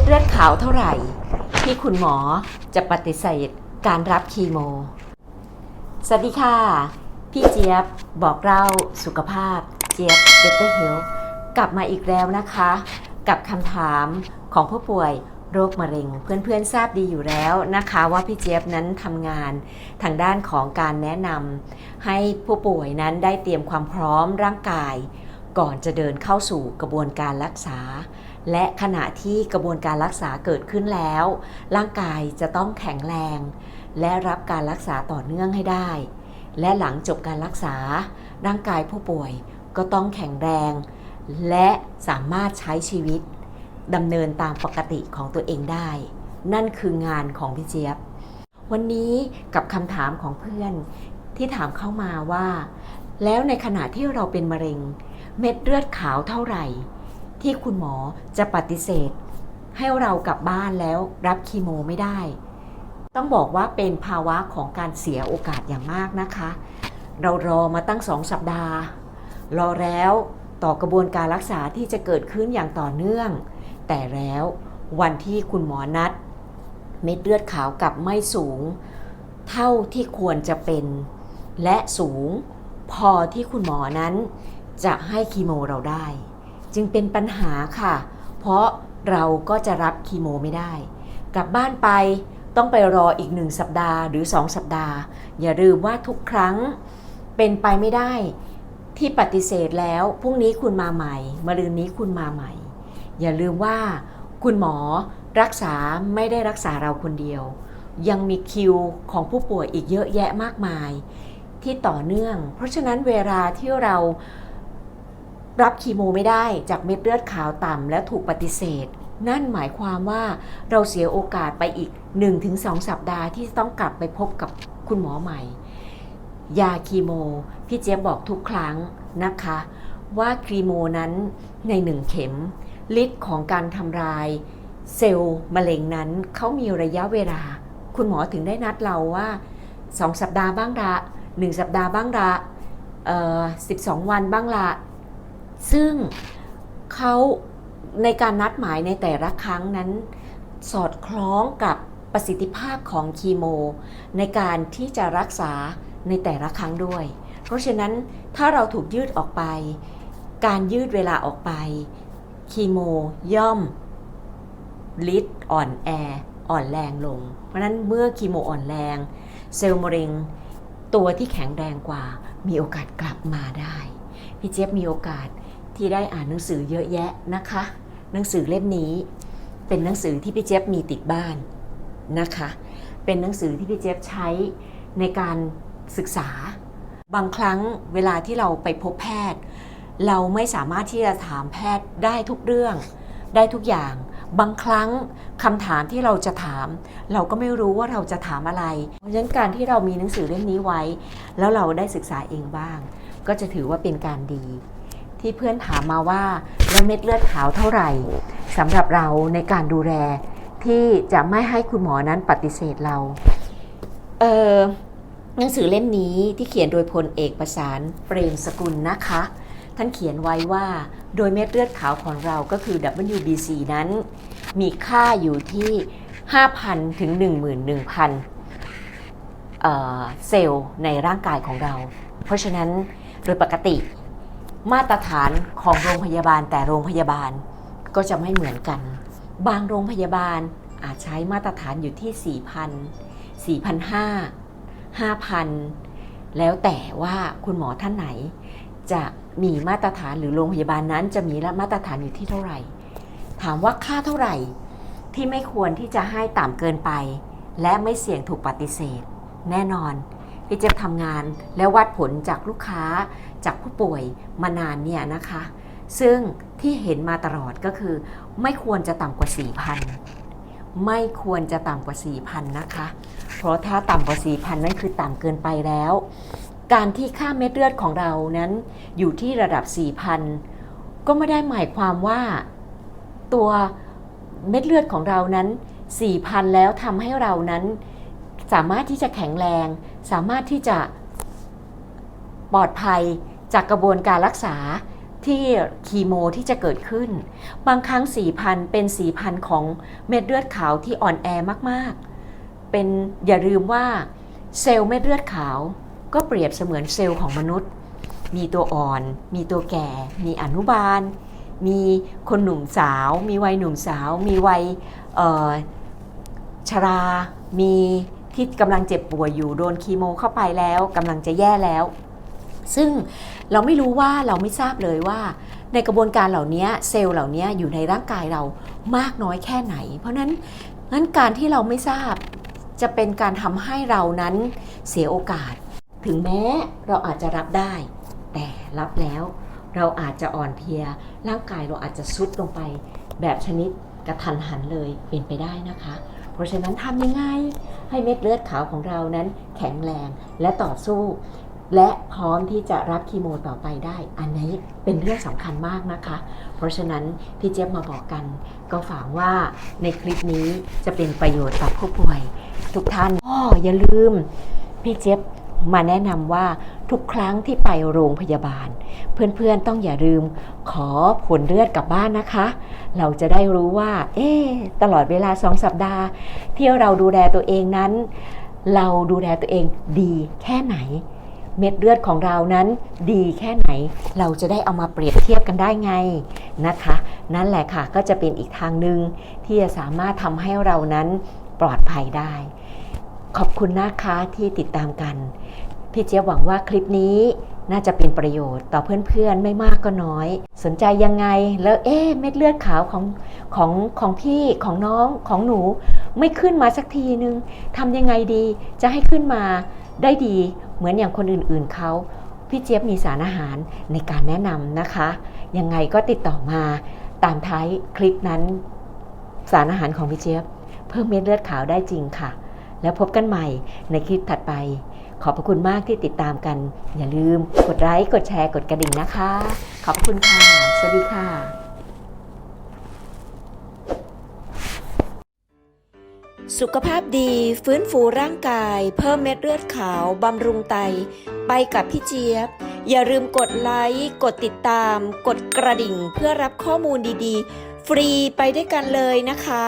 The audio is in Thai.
ดเลือดขาวเท่าไหร่ ที่คุณหมอจะปฏิเสธการรับคีโม สวัสดีค่ะ พี่เจี๊ยบบอกเล่าสุขภาพ เจี๊ยบเบเตอร์เฮลกลับมาอีกแล้วนะคะ กับคำถามของผู้ป่วยโรคมะเร็ง เพื่อนๆทราบดีอยู่แล้วนะคะ ว่าพี่เจี๊ยบนั้นทำงานทางด้านของการแนะนำให้ผู้ป่วยนั้นได้เตรียมความพร้อมร่างกาย ก่อนจะเดินเข้าสู่กระบวนการรักษา และขณะที่กระบวนการรักษาเกิดขึ้นแล้ว ร่างกายจะต้องแข็งแรง และรับการรักษาต่อเนื่องให้ได้ และหลังจบการรักษา ร่างกายผู้ป่วยก็ต้องแข็งแรง และสามารถใช้ชีวิตดำเนินตามปกติของตัวเองได้ นั่นคืองานของพี่เจี๊ยบ วันนี้กับคำถามของเพื่อนที่ถามเข้ามาว่า แล้วในขณะที่เราเป็นมะเร็ง เม็ดเลือดขาวเท่าไหร่ ที่คุณหมอจะปฏิเสธ ให้เรากลับบ้านแล้วรับคีโมไม่ได้ ต้องบอกว่าเป็นภาวะของการเสียโอกาสอย่างมากนะคะ เรารอมาตั้งสองสัปดาห์ รอแล้วต่อกระบวนการรักษาที่จะเกิดขึ้นอย่างต่อเนื่อง แต่แล้ววันที่คุณหมอนัด เม็ดเลือดขาวกลับไม่สูง เท่าที่ควรจะเป็น และสูงพอที่คุณหมอนั้น จะให้คีโมเราได้ จึงเป็นปัญหาค่ะ เพราะเราก็จะรับคีโมไม่ได้ กลับบ้านไปต้องไปรออีกหนึ่งสัปดาห์หรือสองสัปดาห์ อย่าลืมว่าทุกครั้งเป็นไปไม่ได้ ที่ปฏิเสธแล้วพรุ่งนี้คุณมาใหม่มะรืนนี้คุณมาใหม่ อย่าลืมว่าคุณหมอรักษาไม่ได้รักษาเราคนเดียว ยังมีคิวของผู้ป่วยอีกเยอะแยะมากมาย ที่ต่อเนื่อง เพราะฉะนั้นเวลาที่เรา รับคีโมไม่ได้จากเม็ดเลือดขาวต่ำและถูกปฏิเสธ นั่นหมายความว่าเราเสียโอกาสไปอีก 1-2 สัปดาห์ที่ต้องกลับไปพบกับคุณหมอใหม่ ยาคีโม พี่เจี๊ยบบอกทุกครั้งนะคะ ว่าคีโมนั้นในหนึ่งเข็มฤทธิ์ของการทำลาย เซลล์มะเร็งนั้นเขามีระยะเวลา คุณหมอถึงได้นัดเราว่า 2 สัปดาห์บ้างละ 1 สัปดาห์บ้างละเอ่อ12วันบ้างละ ซึ่งเขาในการนัดหมายในแต่ละครั้งนั้น สอดคล้องกับประสิทธิภาพของคีโม ในการที่จะรักษาในแต่ละครั้งด้วย เพราะฉะนั้นถ้าเราถูกยืดออกไป การยืดเวลาออกไปคีโมย่อมลิดอ่อนแออ่อนแรงลง เพราะนั้นเมื่อคีโมอ่อนแรง เซลล์มะเร็งตัวที่แข็งแรงกว่า มีโอกาสกลับมาได้ พี่เจี๊ยบมีโอกาส ที่ได้อ่านหนังสือเยอะแยะนะคะ หนังสือเล่มนี้ เป็นหนังสือที่พี่เจี๊ยบมีติดบ้านนะคะ เป็นหนังสือที่พี่เจี๊ยบใช้ในการศึกษา บางครั้งเวลาที่เราไปพบแพทย์ เราไม่สามารถที่จะถามแพทย์ได้ทุกเรื่อง ได้ทุกอย่าง บางครั้งคำถามที่เราจะถาม เราก็ไม่รู้ว่าเราจะถามอะไร เพราะฉะนั้นการที่เรามีหนังสือเล่มนี้ไว้ แล้วเราได้ศึกษาเองบ้าง ก็จะถือว่าเป็นการดี ที่เพื่อนถามมาว่าแล้วเม็ดเลือดขาวเท่าไหร่สำหรับเราในการดูแลที่จะไม่ให้คุณหมอนั้นปฏิเสธเรา เออหนังสือเล่มนี้ที่เขียนโดยพลเอกประสานเปรมสกุลนะคะ ท่านเขียนไว้ว่าโดยเม็ดเลือดขาวของเราก็คือ WBC นั้น มีค่าอยู่ที่ 5,000 ถึง 11,000เอ่อเซลล์ในร่างกายของเรา เพราะฉะนั้นโดยปกติ มาตรฐานของโรงพยาบาลแต่โรงพยาบาลก็จะไม่เหมือนกัน บางโรงพยาบาลอาจใช้มาตรฐานอยู่ที่ 4,000 4,500 5,000 แล้วแต่ว่าคุณหมอท่านไหน จะมีมาตรฐานหรือโรงพยาบาลนั้นจะมีมาตรฐานอยู่ที่เท่าไหร่ ถามว่าค่าเท่าไหร่ที่ไม่ควรที่จะให้ต่ำเกินไป และไม่เสี่ยงถูกปฏิเสธ แน่นอน พี่เจ็บทำงานแล้ววัดผลจากลูกค้าจากผู้ป่วยมานานเนี่ยนะคะ ซึ่งที่เห็นมาตลอดก็คือ ไม่ควรจะต่ำกว่า 4,000 ไม่ควรจะต่ำกว่า 4,000 นะคะ เพราะถ้าต่ำกว่า 4,000 นั่นคือต่ำเกินไปแล้ว การที่ค่าเม็ดเลือดของเรานั้นอยู่ที่ระดับ 4,000 ก็ไม่ได้หมายความว่าตัวเม็ดเลือดของเรานั้น4,000 แล้วทำให้เรานั้น สามารถที่จะแข็งแรง สามารถที่จะปลอดภัยจากกระบวนการรักษาที่คีโมที่จะเกิดขึ้น บางครั้งสีพันเป็นสีพันของเม็ดเลือดขาวที่อ่อนแอมากๆ เป็นอย่าลืมว่าเซลล์เม็ดเลือดขาวก็เปรียบเสมือนเซลล์ของมนุษย์ มีตัวอ่อน มีตัวแก่ มีอนุบาล มีคนหนุ่มสาว มีวัยหนุ่มสาว มีวัยเอ่อชรา มี ที่กำลังเจ็บป่วยอยู่โดนคีโมเข้าไปแล้วกำลังจะแย่แล้ว ซึ่งเราไม่รู้ว่าเราไม่ทราบเลยว่า ในกระบวนการเหล่านี้เซลล์เหล่านี้อยู่ในร่างกายเรามากน้อยแค่ไหน เพราะนั้นงั้นการที่เราไม่ทราบจะเป็นการทำให้เรานั้นเสียโอกาส ถึงแม้เราอาจจะรับได้ แต่รับแล้วเราอาจจะอ่อนเพลีย ร่างกายเราอาจจะซุดลงไป แบบชนิดกระทันหันเลยเป็นไปได้นะคะ ราะฉะนั้นทำยังไงให้เม็ดเลือดขาวของเรานั้นแข็งแรงและต่อสู้ และพร้อมที่จะรับคีโมต่อไปได้ อันนี้เป็นเรื่องสำคัญมากนะคะ เพราะฉะนั้นพี่เจี๊ยบมาบอกกัน ก็ฝากว่าในคลิปนี้จะเป็นประโยชน์ต่อผู้ป่วย ทุกท่านอ้ออย่าลืมพี่เจี๊ยบ มาแนะนำว่าทุกครั้งที่ไปโรงพยาบาล เพื่อนๆต้องอย่าลืมขอผลเลือดกลับบ้านนะคะ เราจะได้รู้ว่า เอ๊ตลอดเวลาสองสัปดาห์ ที่เราดูแลตัวเองนั้น เราดูแลตัวเองดีแค่ไหน เม็ดเลือดของเรานั้นดีแค่ไหน เราจะได้เอามาเปรียบเทียบกันได้ไงนะคะ นั่นแหละค่ะก็จะเป็นอีกทางหนึ่งที่จะสามารถทำให้เรานั้นปลอดภัยได้ ขอบคุณนะคะที่ติดตามกัน พี่เจี๊ยบหวังว่าคลิปนี้น่าจะเป็นประโยชน์ต่อเพื่อนๆไม่มากก็น้อย สนใจยังไงแล้วเอ๊เม็ดเลือดขาวของของของพี่ของน้องของหนู ไม่ขึ้นมาสักทีนึงทำยังไงดีจะให้ขึ้นมาได้ดีเหมือนอย่างคนอื่นๆเขาพี่เจี๊ยบมีสารอาหารในการแนะนำนะคะ ยังไงก็ติดต่อมาตามท้ายคลิปนั้น สารอาหารของพี่เจี๊ยบ เพิ่มเม็ดเลือดขาวได้จริงค่ะ แล้วพบกันใหม่ในคลิปถัดไป ขอบพระคุณมากที่ติดตามกัน อย่าลืมกดไลค์กดแชร์กดกระดิ่งนะคะ ขอบคุณค่ะ สวัสดีค่ะสุขภาพดีฟื้นฟูร่างกาย เพิ่มเม็ดเลือดขาว บำรุงไต ไปกับพี่เจี๊ยบ อย่าลืมกดไลค์ กดติดตาม กดกระดิ่งเพื่อรับข้อมูลดีๆ ฟรีไปด้วยกันเลยนะคะ